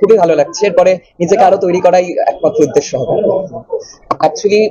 খুবই ভালো লাগছে। এরপরে নিজেকে আরও তৈরি করাই একমাত্র উদ্দেশ্য হবে। অ্যাকচুয়ালি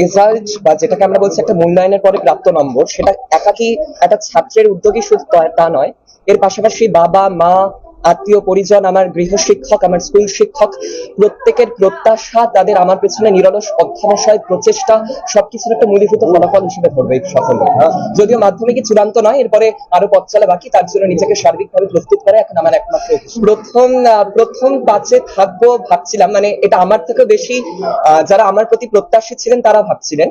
রেজাল্ট বা যেটাকে আমরা বলছি একটা মূল্যায়নের পরে প্রাপ্ত নম্বর, সেটা একাকি একটা ছাত্রের উদ্যোগী শুধু তা- নয়। এর পাশাপাশি বাবা, মা আত্মীয় পরিজন, আমার গৃহ শিক্ষক, আমার স্কুল শিক্ষক, প্রত্যেকের প্রত্যাশা তাদের আমার পেছনে নিরলস অধ্যবসায়, প্রচেষ্টা, সবকিছুর একটা মূলীভূত ফলাফল হিসেবে ধরবে এই সফলতা যদিও মাধ্যমিকে চূড়ান্ত নয়, এরপরে আরও পথ চলা বাকি, তার জন্য নিজেকে সার্বিকভাবে প্রস্তুত করা এখন আমার একমাত্র প্রথম প্রথম পাঁচে থাকব ভাবছিলাম মানে এটা আমার থেকে বেশি যারা আমার প্রতি প্রত্যাশী ছিলেন তারা ভাবছিলেন।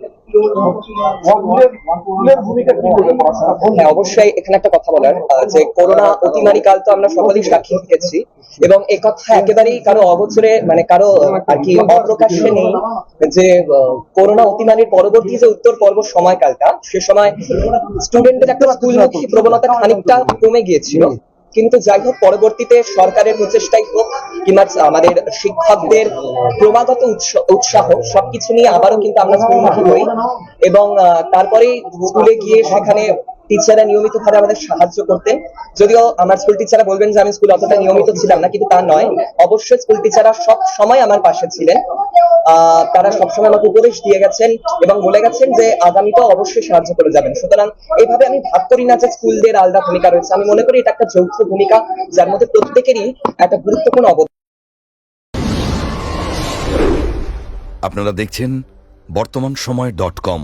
হ্যাঁ অবশ্যই এখানে একটা কথা বলার যে করোনা অতিমারি কাল তো আমরা সকলেই সাক্ষী এবং একেবারেই কারও অগোচরে মানে কারও আর কি অপ্রকাশ্যে নেই যে করোনা অতিমারির পরবর্তী যে উত্তর পর্ব সময়কালটা, সে সময় স্টুডেন্টদের একটা স্কুলমুখী প্রবণতা খানিকটা কমে গিয়েছিল। কিন্তু যাই হোক, পরবর্তীতে সরকারের প্রচেষ্টাই হোক কিংবা আমাদের শিক্ষকদের ক্রমাগত উৎসাহ, সবকিছু নিয়ে আবারও কিন্তু আমরা স্কুলমুখী হই এবং তারপরে স্কুলে গিয়ে সেখানে টিচাররা নিয়মিত ভাবে আমাদের সাহায্য করতেন। যদিও আমার স্কুল টিচাররা বলবেন যে আমি স্কুলে অতটা নিয়মিত ছিলাম না, কিন্তু তা নয়। অবশ্যই স্কুল টিচাররা সব সময় আমার পাশে ছিলেন। তারা সবসময় আমাকে উপদেশ দিয়ে গেছেন এবং বলে গেছেন যে আগামীতেও অবশ্যই সাহায্য করে যাবেন। সুতরাং এইভাবে আমি ভাগ করি না যে স্কুলদের আলাদা ভূমিকা রয়েছে। আমি মনে করি এটা একটা যৌথ ভূমিকা, যার মধ্যে প্রত্যেকেরই একটা গুরুত্বপূর্ণ অবদান। আপনারা দেখছেন বর্তমান সময় ডট কম।